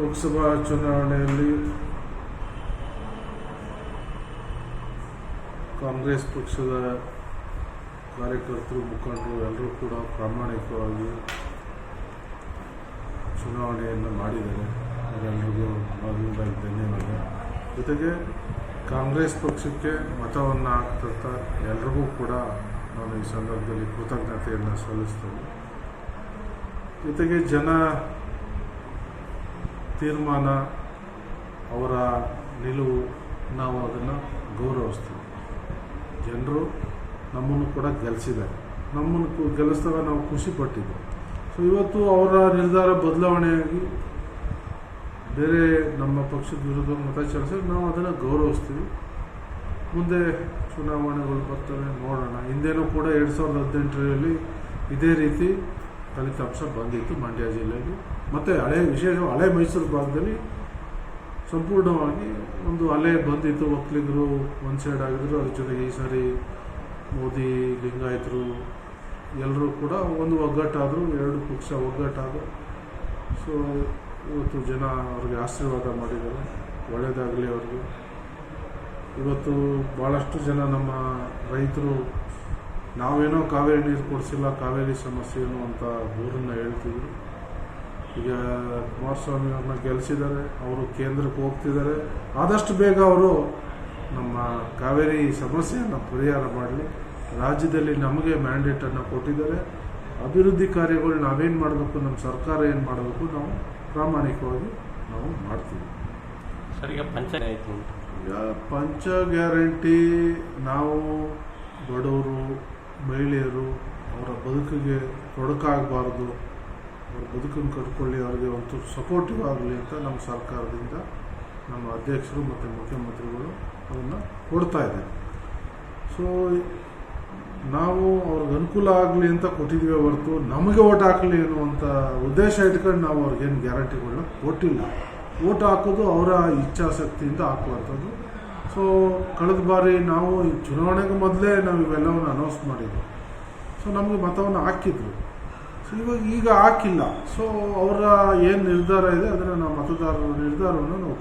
ಲೋಕಸಭಾ ಚುನಾವಣೆಯಲ್ಲಿ ಕಾಂಗ್ರೆಸ್ ಪಕ್ಷದ ಕಾರ್ಯಕರ್ತರು, ಮುಖಂಡರು ಎಲ್ಲರೂ ಕೂಡ ಪ್ರಾಮಾಣಿಕವಾಗಿ ಚುನಾವಣೆಯನ್ನು ಮಾಡಿದ್ದಾರೆ. ಅವರೆಲ್ಲರಿಗೂ ಮೊದಲನೇದಾಗಿ ಧನ್ಯವಾದ. ಜೊತೆಗೆ ಕಾಂಗ್ರೆಸ್ ಪಕ್ಷಕ್ಕೆ ಮತವನ್ನು ಹಾಕ್ತಂತ ಎಲ್ರಿಗೂ ಕೂಡ ನಾನು ಈ ಸಂದರ್ಭದಲ್ಲಿ ಕೃತಜ್ಞತೆಯನ್ನು ಸಲ್ಲಿಸ್ತೇನೆ. ಜೊತೆಗೆ ಜನ ತೀರ್ಮಾನ, ಅವರ ನಿಲುವು, ನಾವು ಅದನ್ನು ಗೌರವಿಸ್ತೀವಿ. ಜನರು ನಮ್ಮನ್ನು ಕೂಡ ಗೆಲ್ಲಿಸಿದ್ದಾರೆ ನಮ್ಮನ್ನು ಗೆಲ್ಲಿಸಿದಾಗ ನಾವು ಖುಷಿ ಪಟ್ಟಿದ್ವಿ. ಸೊ ಇವತ್ತು ಅವರ ನಿರ್ಧಾರ ಬದಲಾವಣೆಯಾಗಿ ಬೇರೆ ನಮ್ಮ ಪಕ್ಷದ ವಿರುದ್ಧ ಮತ ಚಲಿಸಿದ್ರೆ ನಾವು ಅದನ್ನು ಗೌರವಿಸ್ತೀವಿ. ಮುಂದೆ ಚುನಾವಣೆಗಳು ಬರ್ತವೆ, ನೋಡೋಣ. ಹಿಂದೇನೂ ಕೂಡ ಎರಡು ಸಾವಿರದ ಹದಿನೆಂಟರಲ್ಲಿ ಇದೇ ರೀತಿ ಫಲಿತಾಂಶ ಬಂದಿತ್ತು ಮಂಡ್ಯ ಜಿಲ್ಲೆಯಲ್ಲಿ ಮತ್ತು ಹಳೆ ವಿಶೇಷ ಹಳೆ ಮೈಸೂರು ಭಾಗದಲ್ಲಿ ಸಂಪೂರ್ಣವಾಗಿ ಒಂದು ಅಲೆ ಬಂದಿತ್ತು. ಒಕ್ಕಲಿಗರು ಒಂದು ಸೈಡ್ ಆಗಿದ್ರು, ಅದ್ರ ಜೊತೆಗೆ ಈ ಸಾರಿ ಮೋದಿ, ಲಿಂಗಾಯತರು ಎಲ್ಲರೂ ಕೂಡ ಒಂದು ಒಗ್ಗಟ್ಟಾದರು, ಎರಡು ಪಕ್ಷ ಒಗ್ಗಟ್ಟಾದರು. ಸೊ ಇವತ್ತು ಜನ ಅವ್ರಿಗೆ ಆಶೀರ್ವಾದ ಮಾಡಿದ್ದಾರೆ. ಒಳ್ಳೆಯದಾಗಲಿ ಅವ್ರಿಗೆ. ಇವತ್ತು ಭಾಳಷ್ಟು ಜನ ನಮ್ಮ ರೈತರು ನಾವೇನೋ ಕಾವೇರಿ ನೀರು ಕೊಡಿಸಿಲ್ಲ ಕಾವೇರಿ ಸಮಸ್ಯೆ ಏನು ಅಂತ ದೂರನ್ನು ಹೇಳ್ತಿದ್ರು. ಈಗ ಕುಮಾರಸ್ವಾಮಿ ಅವ್ರನ್ನ ಗೆಲ್ಲಿಸಿದ್ದಾರೆ ಅವರು ಕೇಂದ್ರಕ್ಕೆ ಹೋಗ್ತಿದ್ದಾರೆ. ಆದಷ್ಟು ಬೇಗ ಅವರು ನಮ್ಮ ಕಾವೇರಿ ಸಮಸ್ಯೆಯನ್ನು ಪರಿಹಾರ ಮಾಡಲಿ. ರಾಜ್ಯದಲ್ಲಿ ನಮಗೆ ಮ್ಯಾಂಡೇಟನ್ನು ಕೊಟ್ಟಿದ್ದಾರೆ. ಅಭಿವೃದ್ಧಿ ಕಾರ್ಯಗಳು ನಾವೇನು ಮಾಡಬೇಕು ನಮ್ಮ ಸರ್ಕಾರ ಏನು ಮಾಡಬೇಕು ನಾವು ಪ್ರಾಮಾಣಿಕವಾಗಿ ನಾವು ಮಾಡ್ತೀವಿ. ಸರ್ ಪಂಚ ಪಂಚ ಗ್ಯಾರಂಟಿ ನಾವು ಬಡವರು ಮಹಿಳೆಯರು ಅವರ ಬದುಕಿಗೆ ತೊಡಕಾಗಬಾರ್ದು, ಅವ್ರ ಬದುಕನ್ನು ಕಟ್ಕೊಳ್ಳಿ, ಅವ್ರಿಗೆ ಒಂದು ಸಪೋರ್ಟಿವ್ ಆಗಲಿ ಅಂತ ನಮ್ಮ ಸರ್ಕಾರದಿಂದ ನಮ್ಮ ಅಧ್ಯಕ್ಷರು ಮತ್ತು ಮುಖ್ಯಮಂತ್ರಿಗಳು ಅದನ್ನು ಕೊಡ್ತಾ ಇದೆ ಸೊ ನಾವು ಅವ್ರಿಗೆ ಅನುಕೂಲ ಆಗಲಿ ಅಂತ ಕೊಟ್ಟಿದ್ದೀವಿ ಹೊರತು ನಮಗೆ ಓಟ್ ಹಾಕಲಿ ಅನ್ನುವಂಥ ಉದ್ದೇಶ ಇಟ್ಕೊಂಡು ನಾವು ಅವ್ರಿಗೇನು ಗ್ಯಾರಂಟಿಗಳನ್ನ ಕೊಟ್ಟಿಲ್ಲ. ಓಟ್ ಹಾಕೋದು ಅವರ ಇಚ್ಛಾಶಕ್ತಿಯಿಂದ ಹಾಕುವಂಥದ್ದು ಸೊ ಕಳೆದ ಬಾರಿ ನಾವು ಚುನಾವಣೆಗೆ ಮೊದಲೇ ನಾವು ಇವೆಲ್ಲವನ್ನು ಅನೌನ್ಸ್ ಮಾಡಿದ್ವಿ ಸೊ ನಮಗೆ ಮತವನ್ನು ಹಾಕಿದ್ರು ಸೊ ಇವಾಗ ಈಗ ಹಾಕಿಲ್ಲ ಸೊ ಅವರ ಏನು ನಿರ್ಧಾರ ಇದೆ ಅದನ್ನು ನಾವು ಮತದಾರರ ನಿರ್ಧಾರವನ್ನು ನಾವು.